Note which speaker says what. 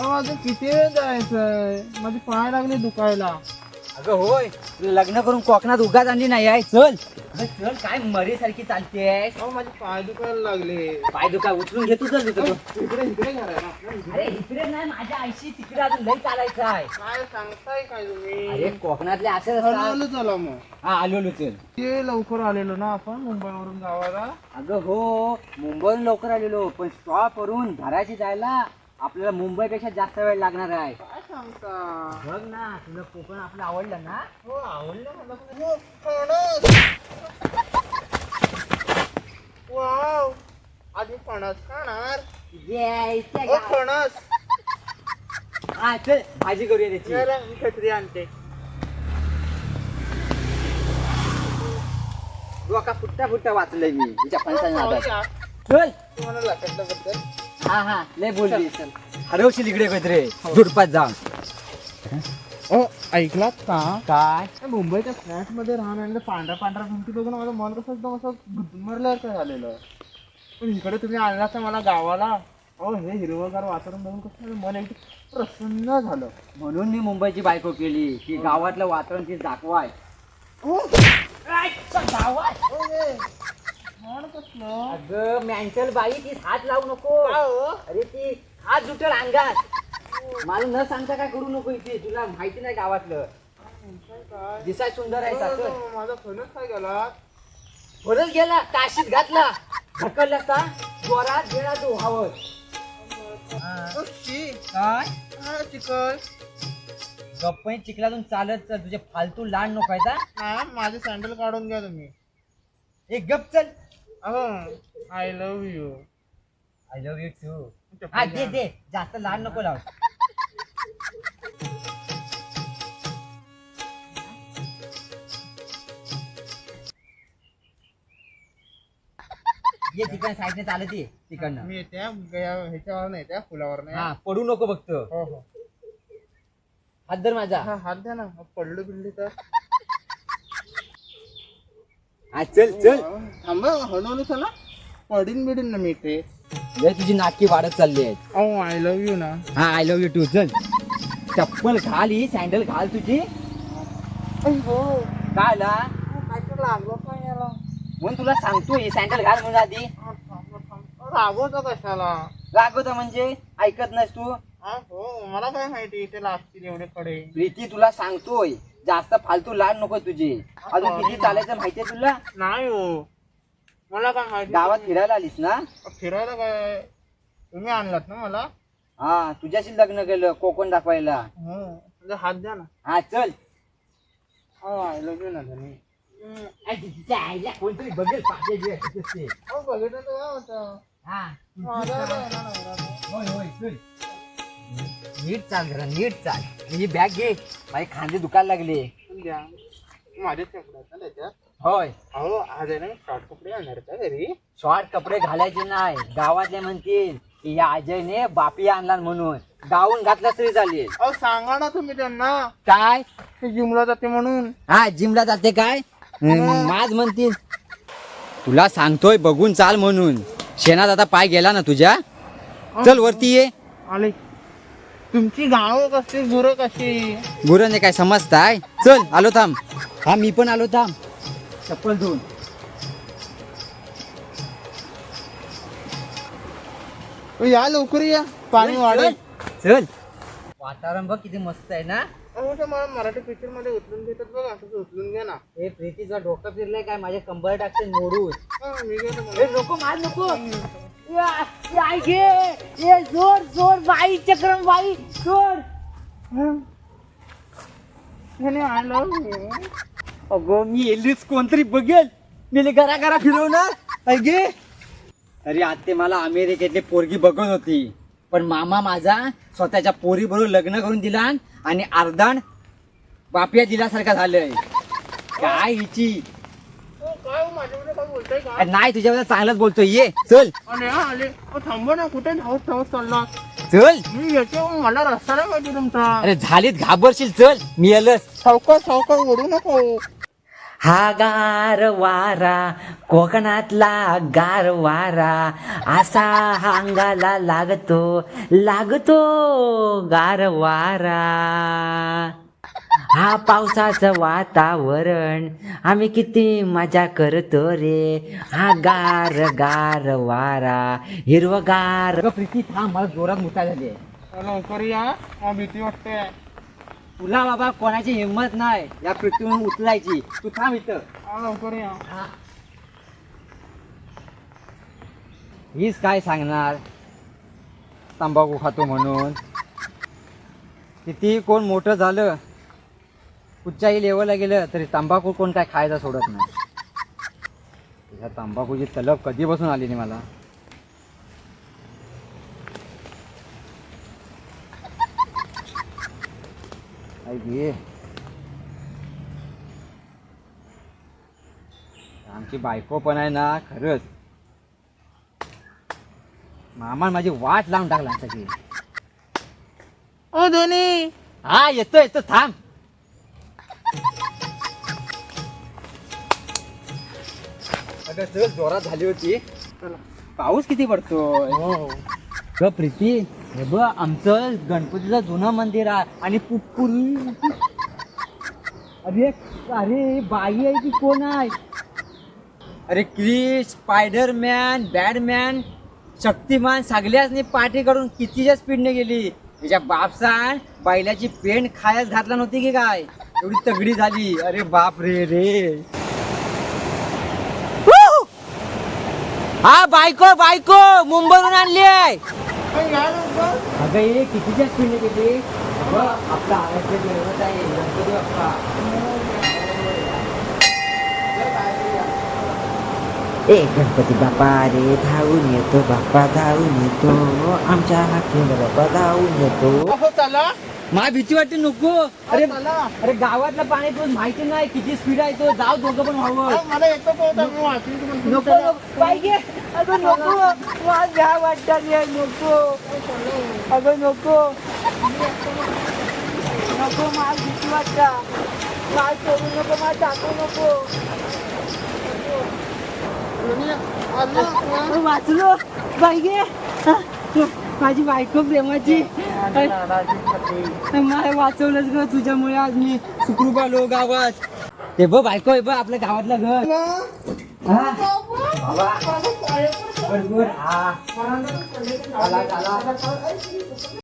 Speaker 1: आता किती वेळ जायचंय? माझी पाय लागले दुखायला.
Speaker 2: अगं होय तुला लग्न करून कोकणात उगाच आणली नाही आहे. चल. अगं चल काय मरीसारखी चालते
Speaker 1: अहो माझे पाय दुखायला लागले.
Speaker 2: पाय दुखा उचलून घेतो चल तिथं.
Speaker 1: इकडे इकडे.
Speaker 2: अरे इकडे नाही माझ्या आईशी तिकडे अजून लई चालायचं आहे.
Speaker 1: काय सांगताय काय तुम्ही?
Speaker 2: अरे कोकणातले असे
Speaker 1: हळूहळू चला मग.
Speaker 2: हा आलो आलो चल.
Speaker 1: ते लवकर आलेलो ना आपण मुंबईवरून गावाला?
Speaker 2: अगं हो मुंबईहून लवकर आलेलो पण स्टॉप वरून घराची जायला आपल्याला मुंबईपेक्षा जास्त वेळ लागणार आहे.
Speaker 1: काय सांगता?
Speaker 2: बघ ना तुला कोकण आपलं आवडलं ना?
Speaker 1: हो आवडलं मला. हो, वाव. आधी फणस खाणार.
Speaker 2: यायचं
Speaker 1: हो
Speaker 2: का?
Speaker 1: फणस.
Speaker 2: हा चल भाजी करूया त्याची.
Speaker 1: जरा मी छत्री आणते.
Speaker 2: डोका फुट्टा फुट्टा वाचलंय मी. तिच्या
Speaker 1: हो. पाहूया.
Speaker 2: चल.
Speaker 1: तुम्हाला लक्षातल्याबद्दल
Speaker 2: हा हा लय बोलली हरवशील इकडे कधरे झुडपात जाऊन
Speaker 1: हो ऐकलात का?
Speaker 2: काय?
Speaker 1: मुंबईच्या फ्लॅटमध्ये राहणार पांढऱ्या पांढऱ्या भिंती बघून माझं मन कसं एकदम असं गुदमरल्यासारखं झालेलं. पण इकडे तुम्ही आणला तर मला गावाला अहो हे हिरवगार वातावरण बघून कसं माझं मन एकदम प्रसन्न झालं.
Speaker 2: म्हणून मी मुंबईची बायको केली. की गावातलं वातावरण ती दाखवाय. गावात?
Speaker 1: मन कसलं?
Speaker 2: अगं मॅन्टल बाई ती हात लावू नको.
Speaker 1: हो?
Speaker 2: अरे ती हात जुटल अंगात. मला न सांगता काय करू नको इथे तुला माहिती नाही गावातलं.
Speaker 1: काय?
Speaker 2: दिसाय सुंदर आहे
Speaker 1: हो, हो, माझा फणस काय गेला
Speaker 2: भरच गेला काशीत घातला. ढकलला असता जोरात गेला तो हवं
Speaker 1: हो, शी.
Speaker 2: काय?
Speaker 1: चिकन
Speaker 2: गप्पा चिखलातून चालत चल. तुझे फालतू लाड नको आहे का
Speaker 1: माझे सँडल काढून घ्या तुम्ही.
Speaker 2: एक गप चल.
Speaker 1: I love you
Speaker 2: I love you too हा दे दे. जास्त लाड नको लाव. ये तिकडं साईडने चालत ये तिकडनं.
Speaker 1: मी त्या ह्याच्यावर नाही त्या फुलावर नाही.
Speaker 2: हा पडू नको फक्त.
Speaker 1: हो हो.
Speaker 2: हात धर माझा.
Speaker 1: हा हात द्या ना. पडलो बिडली तर.
Speaker 2: हा चल चल.
Speaker 1: थांबा हळूहळू चला. पडीन बिडीन ना मी ते
Speaker 2: लय तुझी नाटकी वाढत चालली आहेत
Speaker 1: अहो आय लव्ह यू ना.
Speaker 2: हा आय लव्ह यू टू चल. चप्पल घाल ही सँडल घाल तुझी.
Speaker 1: हो.
Speaker 2: काय ला
Speaker 1: काय तर लागलो काय याला.
Speaker 2: म्हणून तुला सांगतो ही सँडल घाल म्हणून आधी.
Speaker 1: हा. रागवतो कशाला?
Speaker 2: रागवत म्हणजे? ऐकत नाहीस तू?
Speaker 1: हा हो मला काय माहिती इथे लागतील एवढे कडे
Speaker 2: प्रीती तुला सांगतोय. जास्त फालतू लाड नको तुझे. अजून किती चालायचं माहितीये तुला?
Speaker 1: नाही हो. मला काय माहिती?
Speaker 2: गावात फिरायला आलीस ना?
Speaker 1: फिरायला काय? तुम्ही आणलात ना मला?
Speaker 2: हा तुझ्याशी लग्न केलं कोकण दाखवायला.
Speaker 1: हो. म्हणजे हात द्या ना.
Speaker 2: हा चल.
Speaker 1: हो ना धनी
Speaker 2: कोणतरी बघेल पाहिजे
Speaker 1: हो बघितलं तर काय होतं? माझा आला आहे ना नवरा.
Speaker 2: होय होय चल. नीट चाल जरा नीट चाल. ही बॅग घे. माझे खांदे दुखायला लागले.
Speaker 1: द्या. ना त्याच्यात?
Speaker 2: होय.
Speaker 1: अहो आज आहे ना मी शॉर्ट कपडे आणणार का घरी?
Speaker 2: शॉर्ट कपडे घालायचे नाही. गावातले म्हणतील की या अजयने बापी आणला म्हणून. गाऊन घातला तरी चालेल.
Speaker 1: अहो सांगा ना तुम्ही त्यांना.
Speaker 2: काय?
Speaker 1: ते जिमला जाते म्हणून.
Speaker 2: हा जिमला जाते काय? माझ म्हणतील. तुला सांगतोय बघून चाल म्हणून. शेणात आता पाय गेला ना तुझ्या? चल वरती ये.
Speaker 1: आले. तुमची गाव कशी गुरं कशी?
Speaker 2: गुराने काय समजताय चल आलो थांब. हा मी पण आलो थांब. चप्पल धुवून
Speaker 1: या लवकर या. पाणी वाढेल.
Speaker 2: चल. वातावरण बघ किती मस्त आहे ना?
Speaker 1: अहो ते मला मराठी पिक्चरमध्ये उचलून घेतात बघा असं उचलून घ्या ना.
Speaker 2: हे प्रीतीचं डोकं फिरलंय काय? माझे कंबर टाकते मोडून
Speaker 1: हा, मी घेतो मला.
Speaker 2: नको मार नको. घे ये जोर जोर बाई चक्रम बाई जोर.
Speaker 1: हा.
Speaker 2: अगो मी येलीच कोणतरी बघेल. मी घरा घरा फिरवणार. अगे अरे आत्ते मला अमेरिकेतली पोरगी बघत होती. पण मामा माझा स्वतःच्या पोरी बरोबर लग्न करून दिला आणि अर्धाण बापिया दिल्यासारखा झालंय. काय हिची
Speaker 1: हो, काय हो, माझ्याकडे काय बोलताय का
Speaker 2: अरे नाही तुझ्याबद्दल चांगलंच बोलतोय. ये चल.
Speaker 1: हा आले. थांबा ना कुठे? धावत धावत चालला.
Speaker 2: चल.
Speaker 1: मी येते हो, मला रस्ता नाही माहिती तुमचा.
Speaker 2: अरे झालीत घाबरशील चल. मी आलंच.
Speaker 1: सावकाश सावकाश ओढू नको.
Speaker 3: हा गार वारा कोकणातला गार वारा असा अंगाला लागतो लागतो गार वारा. हा पावसाचं वातावरण. आम्ही किती मजा करतो रे. हा गार गार वारा. हिरवगार.
Speaker 2: प्रीती थांब मला जोरात मुठा झाली आहे
Speaker 1: लवकर या. मला भीती वाटते
Speaker 2: तुला बाबा कोणाची हिंमत नाही. या पृथ्वीवरून उचलायची. तू थांब इथं.
Speaker 1: लवकर या.
Speaker 2: हीच काय सांगणार? तंबाखू खातो म्हणून. किती कोण मोठं झालं. कुठच्याही लेवलला गेलं तरी तंबाखू कोण काय खायचा सोडत नाही. ह्या तंबाखूची तलब कधीपासून आली नाही मला आमची बायको पण आहे ना खरंच. मामा माझी वाट लावून टाकला सगळी
Speaker 1: ओ धोनी.
Speaker 2: हा येतो येतो थांब. अगं जोरात झाली होती. पाऊस किती पडतोय?
Speaker 1: हो.
Speaker 2: ग प्रीती हे बघ आमचं गणपतीचं जुनं मंदिर आहे आणि पूर्वी अरे अरे बाई आहे की कोण आहे? अरे क्रिश स्पायडरमॅन बॅडमॅन शक्तिमान सगळ्याच पाठी काढून कितीच्या स्पीडने गेली? तिच्या बापसान बैलाची पेंट खायच घातला नव्हती की काय? एवढी तगडी झाली. अरे बाप रे रे. हा बायको बायको मुंबईवरून आणली आहे. अगं हे कितीच्या स्पीडने गेली अगं, आपला आराध्य दैवत आहे गणपती बाप्पा.
Speaker 3: ए गणपती बाप्पा रे धावून येतो बाप्पा धावून येतो. आमच्या हाकेला बाप्पा धावून येतो.
Speaker 1: हो चला.
Speaker 2: मला भीती वाटते नको. अरे अरे गावातलं पाणी तुला माहिती नाही किती स्पीड आहे तो. जाऊ दोघं पण व्हावं
Speaker 1: मला येतो
Speaker 2: नको पाहिजे अगं नको. मला घ्या वाटतात रे, नको. अगं नको. नको मला भीती वाटता. मला सोडू नको मला टाकू नको. वाचलो. पाहिजे माझी बायको प्रेमाची. मला वाचवलंच ग तुझ्यामुळे आज मी सुखरूप आलो गावात ते बघ बायको आहे बघ आपल्या गावातलं घर हा? बाबा. बर, बर. हा. आला, आला.